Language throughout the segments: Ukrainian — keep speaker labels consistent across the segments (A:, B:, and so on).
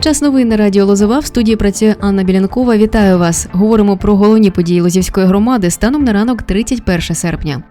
A: Час новин на радіо Лозова в студії працює Анна Білянкова. Вітаю вас. Говоримо про головні події Лозівської громади станом на ранок 31 серпня.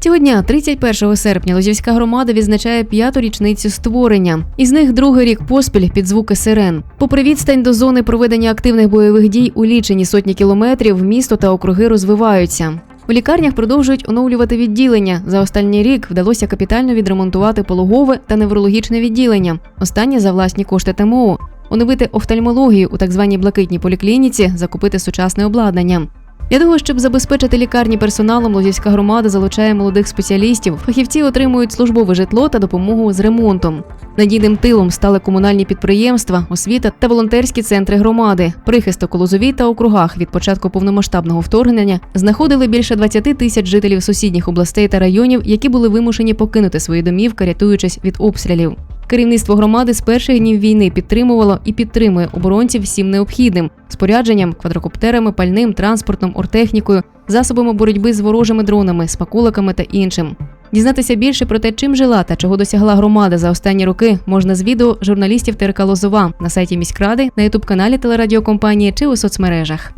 A: Цього дня, 31 серпня, Лозівська громада відзначає п'яту річницю створення. Із них другий рік поспіль під звуки сирен. Попри відстань до зони проведення активних бойових дій у лічені сотні кілометрів, місто та округи розвиваються. У лікарнях продовжують оновлювати відділення. За останній рік вдалося капітально відремонтувати пологове та неврологічне відділення. Останнє за власні кошти ТМО. Оновити офтальмологію у так званій блакитній поліклініці, закупити сучасне обладнання. Для того, щоб забезпечити лікарні персоналом, Лозівська громада залучає молодих спеціалістів. Фахівці отримують службове житло та допомогу з ремонтом. Надійним тилом стали комунальні підприємства, освіта та волонтерські центри громади. Прихисток у Лозовій та округах від початку повномасштабного вторгнення знаходили більше 20 тисяч жителів сусідніх областей та районів, які були вимушені покинути свої домівки, рятуючись від обстрілів. Керівництво громади з перших днів війни підтримувало і підтримує оборонців всім необхідним спорядженням, квадрокоптерами, пальним, транспортом, ортехнікою, засобами боротьби з ворожими дронами, смакуликами та іншим. Дізнатися більше про те, чим жила та чого досягла громада за останні роки, можна з відео журналістів ТРК Лозова на сайті міськради, на ютуб-каналі телерадіокомпанії чи у соцмережах.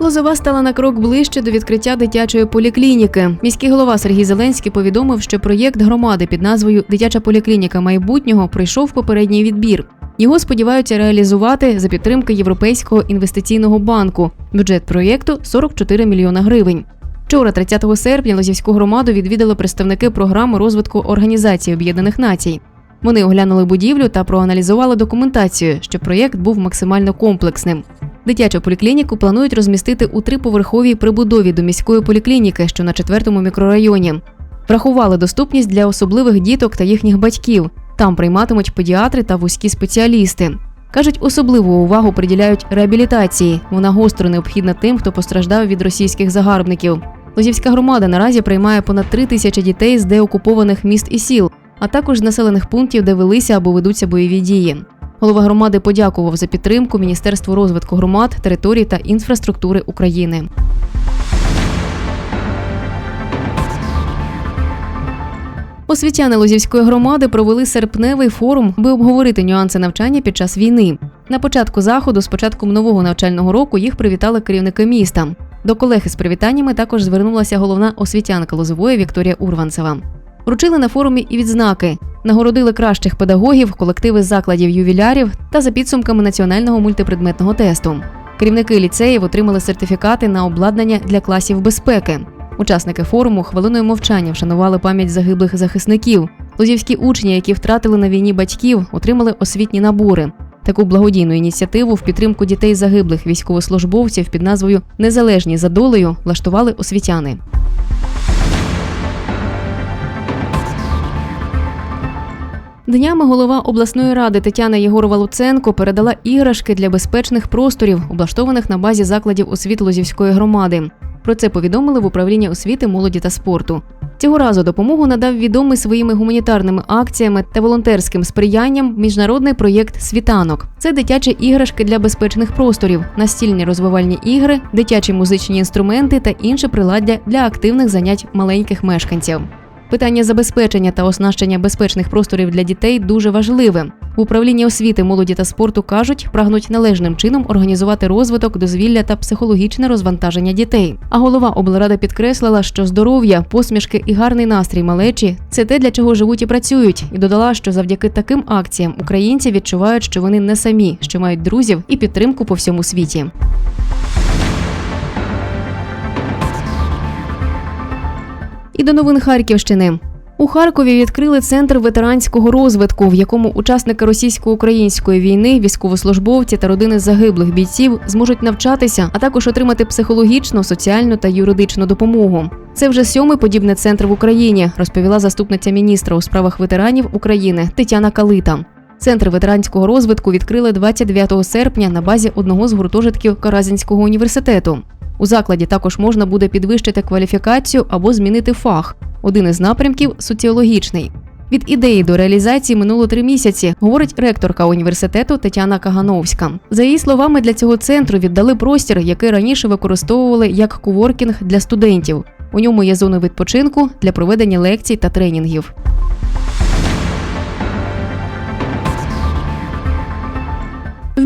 A: Лозова стала на крок ближче до відкриття дитячої поліклініки. Міський голова Сергій Зеленський повідомив, що проєкт громади під назвою Дитяча поліклініка майбутнього пройшов попередній відбір. Його сподіваються реалізувати за підтримки Європейського інвестиційного банку. Бюджет проєкту 44 мільйона гривень. Вчора, 30 серпня, Лозівську громаду відвідали представники програми розвитку Організації Об'єднаних Націй. Вони оглянули будівлю та проаналізували документацію, щоб проєкт був максимально комплексним. Дитячу поліклініку планують розмістити у триповерховій прибудові до міської поліклініки, що на четвертому мікрорайоні. Врахували доступність для особливих діток та їхніх батьків. Там прийматимуть педіатри та вузькі спеціалісти. Кажуть, особливу увагу приділяють реабілітації. Вона гостро необхідна тим, хто постраждав від російських загарбників. Лозівська громада наразі приймає понад три тисячі дітей з деокупованих міст і сіл, а також з населених пунктів, де велися або ведуться бойові дії. Голова громади подякував за підтримку Міністерству розвитку громад, територій та інфраструктури України. Освітяни Лозівської громади провели серпневий форум, аби обговорити нюанси навчання під час війни. На початку заходу, з початком нового навчального року, їх привітали керівники міста. До колег із привітаннями також звернулася головна освітянка Лозової Вікторія Урванцева. Вручили на форумі і відзнаки. Нагородили кращих педагогів, колективи закладів ювілярів та за підсумками національного мультипредметного тесту. Керівники ліцеїв отримали сертифікати на обладнання для класів безпеки. Учасники форуму хвилиною мовчання вшанували пам'ять загиблих захисників. Лозівські учні, які втратили на війні батьків, отримали освітні набори. Таку благодійну ініціативу в підтримку дітей загиблих військовослужбовців під назвою Незалежні за долею влаштували освітяни. Днями голова обласної ради Тетяна Єгорова Луценко передала іграшки для безпечних просторів, облаштованих на базі закладів освіти Лозівської громади. Про це повідомили в управлінні освіти, молоді та спорту. Цього разу допомогу надав відомий своїми гуманітарними акціями та волонтерським сприянням міжнародний проєкт Світанок. Це дитячі іграшки для безпечних просторів, настільні розвивальні ігри, дитячі музичні інструменти та інше приладдя для активних занять маленьких мешканців. Питання забезпечення та оснащення безпечних просторів для дітей дуже важливе. В управлінні освіти, молоді та спорту кажуть, прагнуть належним чином організувати розвиток, дозвілля та психологічне розвантаження дітей. А голова облради підкреслила, що здоров'я, посмішки і гарний настрій малечі це те, для чого живуть і працюють, і додала, що завдяки таким акціям українці відчувають, що вони не самі, що мають друзів і підтримку по всьому світі. І до новин Харківщини. У Харкові відкрили центр ветеранського розвитку, в якому учасники російсько-української війни, військовослужбовці та родини загиблих бійців зможуть навчатися, а також отримати психологічну, соціальну та юридичну допомогу. Це вже сьомий подібний центр в Україні, розповіла заступниця міністра у справах ветеранів України Тетяна Калита. Центр ветеранського розвитку відкрили 29 серпня на базі одного з гуртожитків Каразінського університету. У закладі також можна буде підвищити кваліфікацію або змінити фах. Один із напрямків соціологічний. Від ідеї до реалізації минуло три місяці, говорить ректорка університету Тетяна Кагановська. За її словами, для цього центру віддали простір, який раніше використовували як коворкінг для студентів. У ньому є зони відпочинку для проведення лекцій та тренінгів.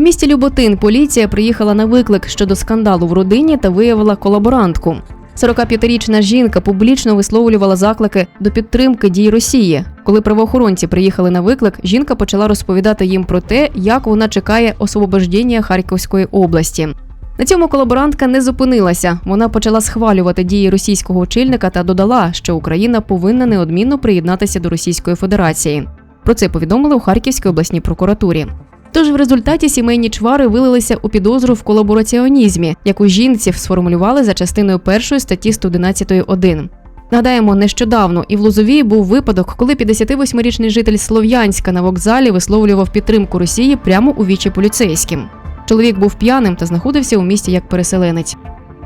A: Місті Люботин поліція приїхала на виклик щодо скандалу в родині та виявила колаборантку. 45-річна жінка публічно висловлювала заклики до підтримки дій Росії. Коли правоохоронці приїхали на виклик, жінка почала розповідати їм про те, як вона чекає освобождення Харківської області. На цьому колаборантка не зупинилася. Вона почала схвалювати дії російського очільника та додала, що Україна повинна неодмінно приєднатися до Російської Федерації. Про це повідомили у Харківській обласній прокуратурі. Тож в результаті сімейні чвари вилилися у підозру в колабораціонізмі, яку жінці сформулювали за частиною першої статті 111.1. Нагадаємо, нещодавно і в Лозовії був випадок, коли 58-річний житель Слов'янська на вокзалі висловлював підтримку Росії прямо у вічі поліцейським. Чоловік був п'яним та знаходився у місті як переселенець.